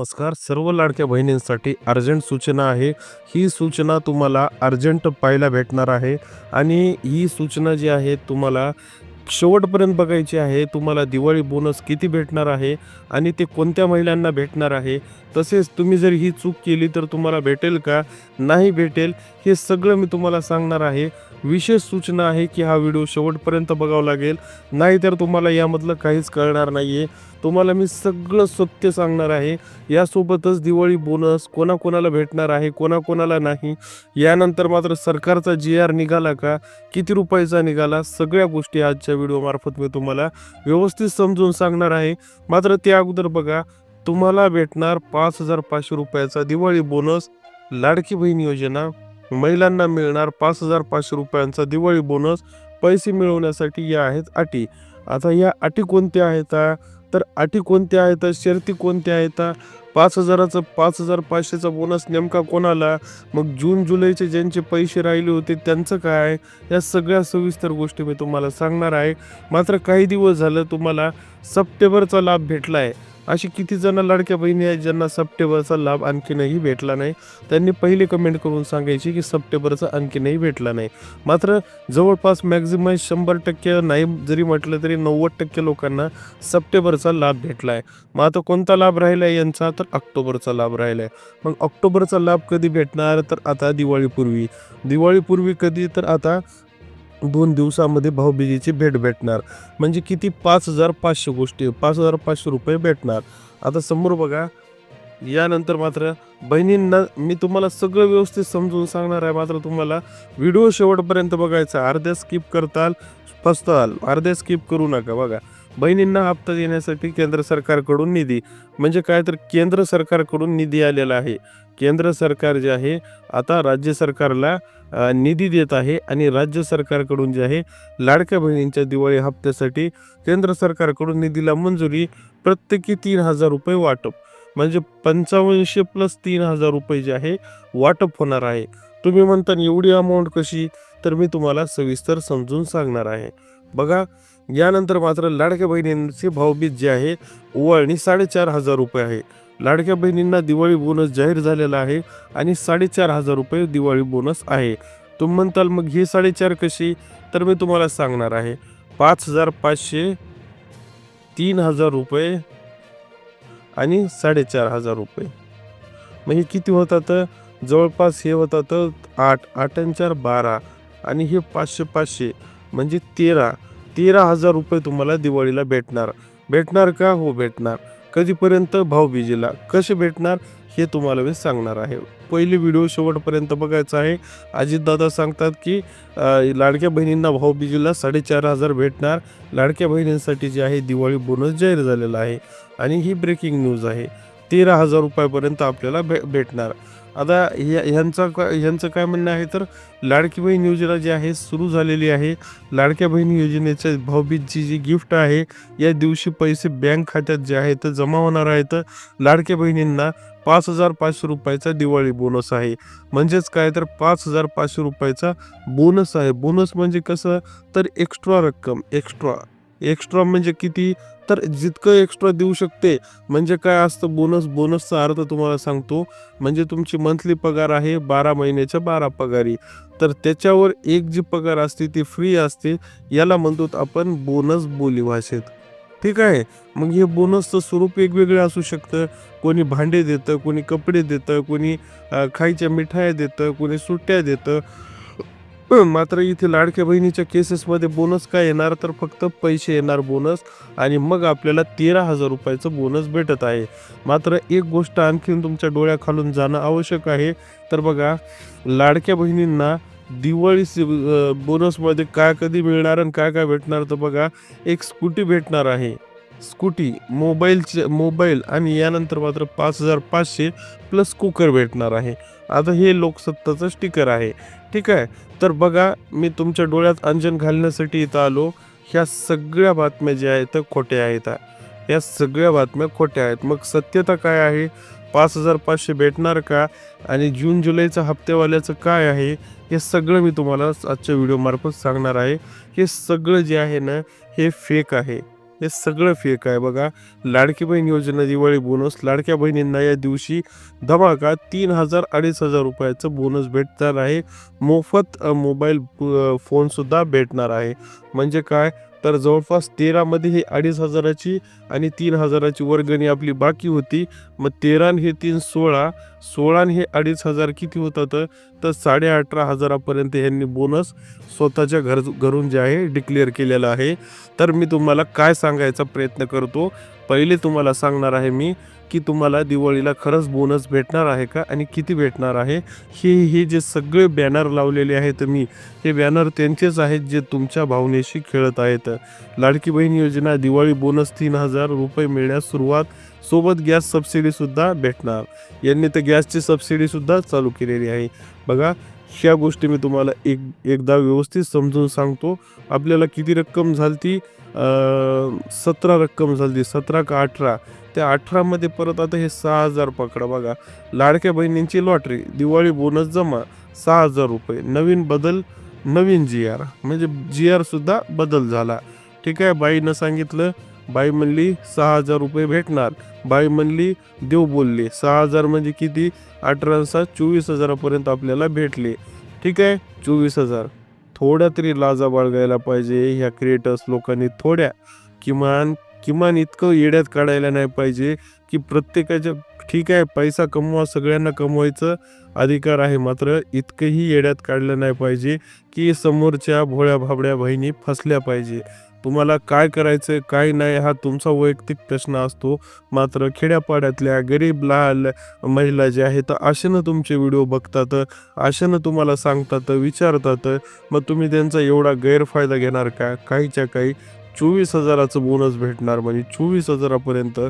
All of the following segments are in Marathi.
नमस्कार. सर्व लाडक्या बहिणींसाठी अर्जंट सूचना आहे. ही सूचना तुम्हाला अर्जंट पाहायला भेटणार आहे. आणि ही सूचना जी आहे तुम्हाला शेवटपर्यंत बघायची आहे तुम्हाला दिवाळी बोनस किती भेटणार आहे आणि ते कोणत्या महिलांना भेटणार आहे. तसेच तुम्ही जर ही चूक केली तर तुम्हाला भेटेल का? नाही भेटेल हे सगळं मी तुम्हाला सांगणार आहे. विशेष सूचना आहे की हा व्हिडिओ शेवटपर्यंत बघावा लागेल. नाहीतर तुम्हाला यामधलं काहीच कळणार नाही आहे तुम्हाला मी सगळं सत्य सांगणार आहे. यासोबतच दिवाळी बोनस कोणाकोणाला भेटणार आहे कोणाकोणाला नाही यानंतर मात्र सरकारचा जी आर निघाला का किती रुपयाचा निघाला सगळ्या गोष्टी आजच्या व्हिडिओमार्फत मी तुम्हाला व्यवस्थित समजून सांगणार आहे. मात्र त्या अगोदर बघा तुम्हाला भेटणार पाच हजार पाचशे रुपयाचा दिवाळी बोनस लाडकी बहीण योजना महिलांना मिळणार पाच हजार पाचशे रुपयांचा दिवाळी बोनस पैसे मिळवण्यासाठी या आहेत अटी. आता या अटी कोणत्या आहेत? तर अटी कोणत्या आहेत शर्ती कोणत्या आहेत? पाच हजाराचं पाच हजार पाचशेचा बोनस नेमका कोणाला? मग जून जुलैचे ज्यांचे पैसे राहिले होते त्यांचं काय? आहे या सगळ्या सविस्तर गोष्टी मी तुम्हाला सांगणार आहे. मात्र काही दिवस झालं तुम्हाला सप्टेंबरचा लाभ भेटला आहे अशी किती जण लाडक्या बहिणी आहेत ज्यांना सप्टेंबरचा लाभ आणखीनही भेटला नाही? त्यांनी पहिले कमेंट करून सांगायची की सप्टेंबरचा आणखीनही भेटला नाही. मात्र जवळपास मॅक्झिमम शंभर टक्के नाही जरी म्हटलं तरी नव्वद टक्के लोकांना सप्टेंबरचा लाभ भेटला आहे. मग आता कोणता लाभ राहिला आहे यांचा? तर ऑक्टोबरचा लाभ राहिला आहे मग ऑक्टोबरचा लाभ कधी भेटणार? तर आता दिवाळीपूर्वी. दिवाळीपूर्वी कधी? तर आता दोन दिवसामध्ये भाऊबीजेची भेट भेटणार. म्हणजे किती? पाच हजार पाचशे गोष्टी पाच हजार पाचशे रुपये भेटणार. आता समोर बघा यानंतर मात्र बहिणींना मी तुम्हाला सगळं व्यवस्थित समजून सांगणार आहे. मात्र तुम्हाला व्हिडिओ शेवटपर्यंत बघायचा अर्ध्या स्किप करताल फसताल. अर्ध्या स्किप करू नका. बघा बहिणींना हप्ता देण्यासाठी केंद्र सरकारकडून निधी. म्हणजे काय तर केंद्र सरकारकडून निधी आलेला आहे. केंद्र सरकार जे आहे आता राज्य सरकारला निधी देत आहे आणि राज्य सरकारकडून जे आहे लाडक्या बहिणींच्या दिवाळी हप्त्यासाठी केंद्र सरकारकडून निधीला मंजुरी प्रत्येकी तीन हजार रुपये वाटप. म्हणजे पंचावन्नशे प्लस तीन हजार रुपये जे आहे वाटप होणार आहे. तुम्ही म्हणता एवढी अमाऊंट कशी? तर मी तुम्हाला सविस्तर समजून सांगणार आहे. बघा यानंतर मात्र लाडक्या बहिणींचे भावबीज जे आहे ओवाळणी साडेचार हजार रुपये आहे. लाडक्या बहिणींना दिवाळी बोनस जाहीर झालेला आहे आणि साडेचार हजार रुपये दिवाळी बोनस आहे. तुम्ही म्हणताल मग ही साडेचार कशी तर मी तुम्हाला सांगणार आहे. पाच हजार पाचशे तीन हजार रुपये आणि साडेचार हजार रुपये. मग हे किती होतात? जवळपास हे होतात आठ आठ आणि चार बारा आणि हे पाचशे पाचशे म्हणजे तेरा. तेरा हजार रुपये तुम्हाला दिवाळीला भेटणार. भेटणार का? हो भेटणार. कधीपर्यंत? भाऊबीजेला कसे भेटणार? हे तुम्हाला मी सांगणार आहे. पहिले व्हिडिओ शेवटपर्यंत बघायचा आहे. अजितदादा सांगतात की लाडक्या बहिणींना भाऊबीजेला साडेचार हजार भेटणार. लाडक्या बहिणींसाठी जे आहे दिवाळी बोनस जाहीर झालेला आहे. आणि ही ब्रेकिंग न्यूज आहे. तेरा हजार रुपयापर्यंत आपल्याला भे भेटणार. आता ह्या ह्यांचा का- ह्यांचं काय म्हणणं आहे तर लाडकी बहीण योजना जी आहे सुरू झालेली आहे. लाडक्या बहीण योजनेच्या भाऊबीजची जी गिफ्ट आहे या दिवशी पैसे बँक खात्यात जे आहेत जमा होणार आहेत. लाडक्या बहिणींना पाच हजार पाचशे रुपयाचा दिवाळी बोनस आहे. म्हणजेच काय तर पाच हजार पाचशे रुपयाचा बोनस आहे. बोनस म्हणजे कसं? तर एक्स्ट्रा रक्कम एक्स्ट्रा एक्स्ट्रा म्हणजे किती? तर जितकं एक्स्ट्रा देऊ शकते म्हणजे काय असतं बोनस बोनसचा अर्थ तुम्हाला सांगतो. म्हणजे तुमची मंथली पगार आहे बारा महिन्याच्या बारा पगारी. तर त्याच्यावर एक जी पगार असते ती फ्री असते याला म्हणतो आपण बोनस बोली भाषेत. ठीक आहे? मग हे बोनसचं स्वरूप वेगवेगळं असू शकतं. कोणी भांडे देतं कोणी कपडे देतं कोणी खायच्या मिठाया देतं कोणी सुट्ट्या देतं. मात्र इथे लाडक्या बहिणीच्या केसेसमध्ये बोनस काय येणार? तर फक्त पैसे येणार बोनस आणि मग आपल्याला तेरा हजार रुपयाचं बोनस भेटत आहे. मात्र एक गोष्ट आणखीन तुमच्या डोळ्याखालून जाणं आवश्यक आहे. तर बघा लाडक्या बहिणींना दिवाळी बोनसमध्ये काय कधी मिळणार आणि काय काय भेटणार? तर बघा एक स्कूटी भेटणार आहे. स्कूटी मोबाईलचे मोबाईल आणि यानंतर मात्र पाच हजार पाचशे प्लस कुकर भेटणार आहे. आता हे लोकसत्ताचं स्टिकर आहे. ठीक आहे? तर बघा मी तुमच्या डोळ्यात अंजन घालण्यासाठी इथं आलो. ह्या सगळ्या बातम्या ज्या आहेत त्या खोट्या आहेत. या सगळ्या बातम्या खोट्या आहेत. मग सत्यता काय आहे? पाच हजार पाचशे भेटणार का? आणि जून जुलैचं हप्त्यावाल्याचं काय आहे? हे सगळं मी तुम्हाला आजच्या व्हिडिओमार्फत सांगणार आहे. हे सगळं जे आहे ना हे फेक आहे. हे सगळं फेक आहे. बघा लाडकी बहीण योजना दिवाळी बोनस लाडक्या बहिणींना या दिवशी धमाका तीन हजार अडीच हजार रुपयाचं बोनस भेटणार आहे. मोफत मोबाईल फोनसुद्धा भेटणार आहे. म्हणजे काय? तर जवळपास तेरामध्ये हे अडीच हजाराची आणि तीन हजाराची वर्गणी आपली बाकी होती. मग तेरा हे तीन सोळा सोळा आणि हे अडीच हजार किती होतात तर साडे अठरा हजारापर्यंत यांनी बोनस स्वतःच्या घर घरून जे आहे डिक्लेअर केलेलं आहे. तर मी तुम्हाला काय सांगायचा प्रयत्न करतो? पहिले तुम्हाला सांगणार आहे मी की तुम्हाला दिवाळीला खरंच बोनस भेटणार आहे का आणि किती भेटणार आहे? हे हे जे सगळे बॅनर लावलेले आहेत मी हे बॅनर त्यांचेच आहेत जे तुमच्या भावनेशी खेळत आहेत. लाडकी बहीण योजना दिवाळी बोनस तीन हजार रुपये मिळण्यास सुरुवात. सोबत गॅस सबसिडीसुद्धा भेटणार. यांनी तर गॅसची सबसिडीसुद्धा चालू केलेली आहे. बघा ह्या गोष्टी मी तुम्हाला एक एकदा व्यवस्थित समजून सांगतो. आपल्याला किती रक्कम झाली ती सतरा रक्कम झाली सतरा का अठरा? त्या अठरामध्ये परत आता हे सहा हजार पकडा बघा. लाडक्या बहिणींची लॉटरी दिवाळी बोनस जमा सहा हजार रुपये. नवीन बदल नवीन जी आर. म्हणजे जी आरसुद्धा बदल झाला. ठीक आहे बाईनं सांगितलं. बाई म्हणली सहा हजार रुपये भेटणार. बाई म्हणली देव बोलले सहा हजार म्हणजे किती? अठरा सात चोवीस हजारापर्यंत आपल्याला भेटले. ठीक आहे चोवीस हजार. थोड्या तरी लाजा बाळगायला पाहिजे ह्या क्रिएटर्स लोकांनी थोड्या. किमान किमान इतकं येड्यात काढायला नाही पाहिजे की प्रत्येकाच्या ठीक आहे पैसा कमवा सगळ्यांना कमवायचं अधिकार आहे मात्र इतकंही येड्यात काढलं नाही पाहिजे की समोरच्या भोळ्या भाबड्या बहिणी फसल्या पाहिजे. तुम्हाला काय करायचं काय नाही हा तुमचा वैयक्तिक प्रश्न असतो. मात्र खेड्यापाड्यातल्या गरीब लहान महिला ज्या आहेत अशानं तुमचे व्हिडिओ बघतात अशानं तुम्हाला सांगतात विचारतात. मग तुम्ही त्यांचा एवढा गैरफायदा घेणार का? काहीच्या काही चोवीस हजाराचं बोनस भेटणार म्हणजे चोवीस हजारापर्यंत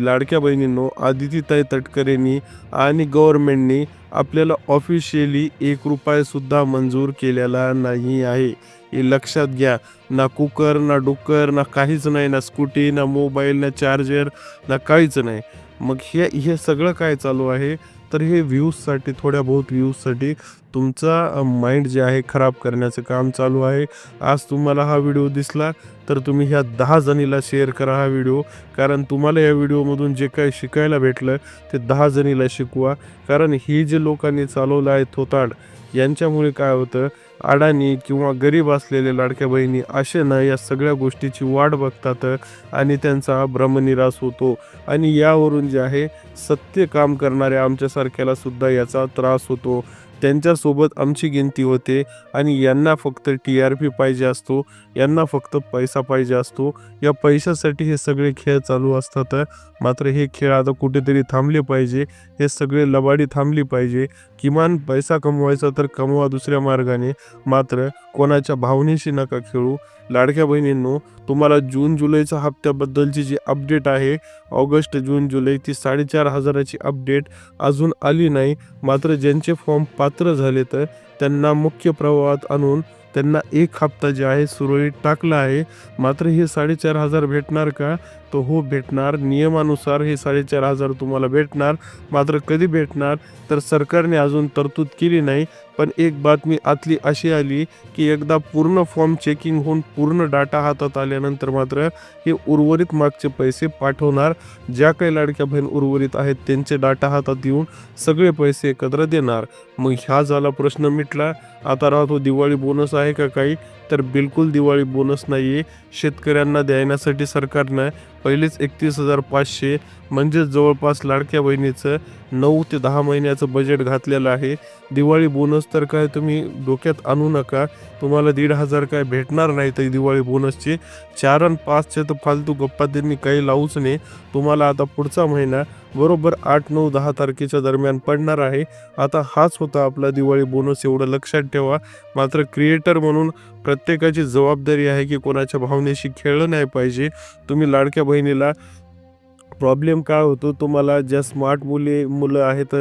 लाडक्या बहिणींनो आदितीताई तटकरेंनी आणि गव्हर्नमेंटनी आपल्याला ऑफिशियली एक रुपयासुद्धा मंजूर केलेला नाही आहे. हे लक्षात घ्या. ना कुकर ना डुक्कर ना काहीच नाही ना स्कूटी ना मोबाईल ना चार्जर ना काहीच नाही. मग हे हे सगळं काय चालू आहे? तर हे व्ह्यूजसाठी थोड्या बहुत व्ह्यूजसाठी तुमचा माइंड जे आहे खराब करण्याचं काम चालू आहे. आज तुम्हाला हा व्हिडिओ दिसला तर तुम्ही ह्या दहा जणीला शेअर करा हा व्हिडिओ. कारण तुम्हाला या व्हिडिओमधून जे काही शिकायला भेटलं ते दहा जणीला शिकवा. कारण ही जे लोकांनी चालवलं आहे थोताड यांच्यामुळे काय होतं अडाणी किंवा गरीब असलेले लाडक्या बहिणी असे ना या सगळ्या गोष्टीची वाट बघतात आणि त्यांचा भ्रमनिराश होतो. आणि यावरून जे आहे सत्य काम करणाऱ्या आमच्यासारख्याला सुद्धा याचा त्रास होतो. त्यांच्यासोबत आमची गिनती होते आणि यांना फक्त टी आर पी पाहिजे असतो यांना फक्त पैसा पाहिजे असतो. या पैशासाठी हे सगळे खेळ चालू असतात. मात्र हे खेळ आता कुठेतरी थांबले पाहिजे. हे सगळे लबाडी थांबली पाहिजे. किमान पैसा कमवायचा तर कमवा दुसऱ्या मार्गाने. मात्र कोणाच्या भावनेशी नका खेळू. लाडक्या बहिणींनो तुम्हाला जून जुलैच्या हप्त्याबद्दलची जी अपडेट आहे ऑगस्ट जून जुलै ती साडेचार हजाराची अपडेट अजून आली नाही. मात्र ज्यांचे फॉर्म पा पात्र झाले तर त्यांना मुख्य प्रवाहात आणून त्यांना एक हप्ता जे आहे सुरळीत टाकला आहे. मात्र हे साडेचार हजार भेटणार का? तो हो भेटणार. नियमानुसार हे साडेचार हजार तुम्हाला भेटणार. मात्र कधी भेटणार? तर सरकारने अजून तरतूद केली नाही. पण एक बातमी आतली अशी आली की एकदा पूर्ण फॉर्म चेकिंग होऊन पूर्ण डाटा हातात आल्यानंतर मात्र हे उर्वरित मागचे पैसे पाठवणार. ज्या काही लाडक्या बहीण उर्वरित आहेत त्यांचे डाटा हातात येऊन सगळे पैसे एकत्र देणार. मग ह्या झाला प्रश्न मिटला. आता राहतो दिवाळी बोनस आहे का काही? तर बिलकुल दिवाळी बोनस नाही आहे शेतकऱ्यांना देण्यासाठी सरकारनं पहिलेच एकतीस हजार पाचशे म्हणजेच जवळपास लाडक्या बहिणीचं नऊ ते दहा महिन्याचं बजेट घातलेलं आहे. दिवाळी बोनस तर काय तुम्ही डोक्यात आणू नका. तुम्हाला दीड हजार काय भेटणार नाही तर दिवाळी बोनसचे चार आणि पाचचे तर फालतू गप्पा त्यांनी काही लावूच नाही तुम्हाला आता पुढचा महिना बरोबर आठ नऊ दहा तारखेच्या दरम्यान पडणार आहे. आता हाच होता आपला दिवाळी बोनस एवढं लक्षात ठेवा. मात्र क्रिएटर म्हणून प्रत्येकाची जबाबदारी आहे की कोणाच्या भावनेशी खेळलं नाही पाहिजे. तुम्ही लाडक्या बहिणीला प्रॉब्लेम काय होतो? तुम्हाला ज्या स्मार्ट मुली मुलं आहेत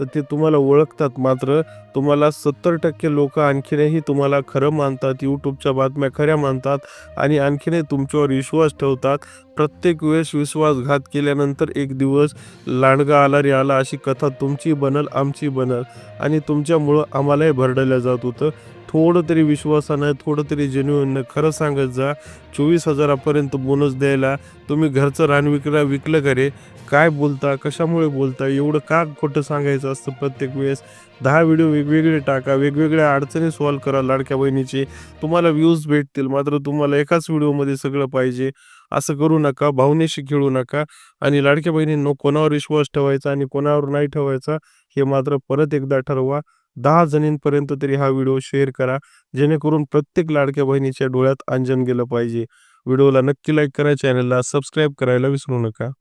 तर ते तुम्हाला ओळखतात मात्र. तुम्हाला सत्तर टक्के लोक आणखीनही तुम्हाला खरं मानतात यूट्यूबच्या बातम्या खऱ्या मानतात आणि आणखीनही तुमच्यावर विश्वास ठेवतात. प्रत्येक वेळेस विश्वासघात केल्यानंतर एक दिवस लांडगा आला रे आला अशी कथा तुमची बनल आमची बनल आणि तुमच्यामुळं आम्हालाही भरडलं जात होतं. थोडं तरी विश्वासानं थोडं तरी जेन्युअननं खरं सांगत जा. चोवीस हजारापर्यंत बोनस द्यायला तुम्ही घरचं रान विकला विकलं का रे काय बोलता कशामुळे बोलता एवढं का खोटं सांगायचं? असतं. प्रत्येक वेळेस दहा व्हिडिओ वेगवेगळे टाका वेगवेगळ्या अडचणी सॉल्व्ह करा लाडक्या बहिणीचे. तुम्हाला व्ह्यूज भेटतील मात्र तुम्हाला एकाच व्हिडिओमध्ये सगळं पाहिजे. असं करू नका भावनेशी खेळू नका आणि लाडक्या बहिणींनो कोणावर विश्वास ठेवायचा आणि कोणावर नाही ठेवायचा हे मात्र परत एकदा ठरवा. दहा जणींपर्यंत तरी हा व्हिडिओ शेअर करा जेणेकरून प्रत्येक लाडक्या बहिणीच्या डोळ्यात अंजन गेलं पाहिजे. व्हिडिओला नक्की लाईक करा चॅनलला सबस्क्राईब करायला विसरू नका.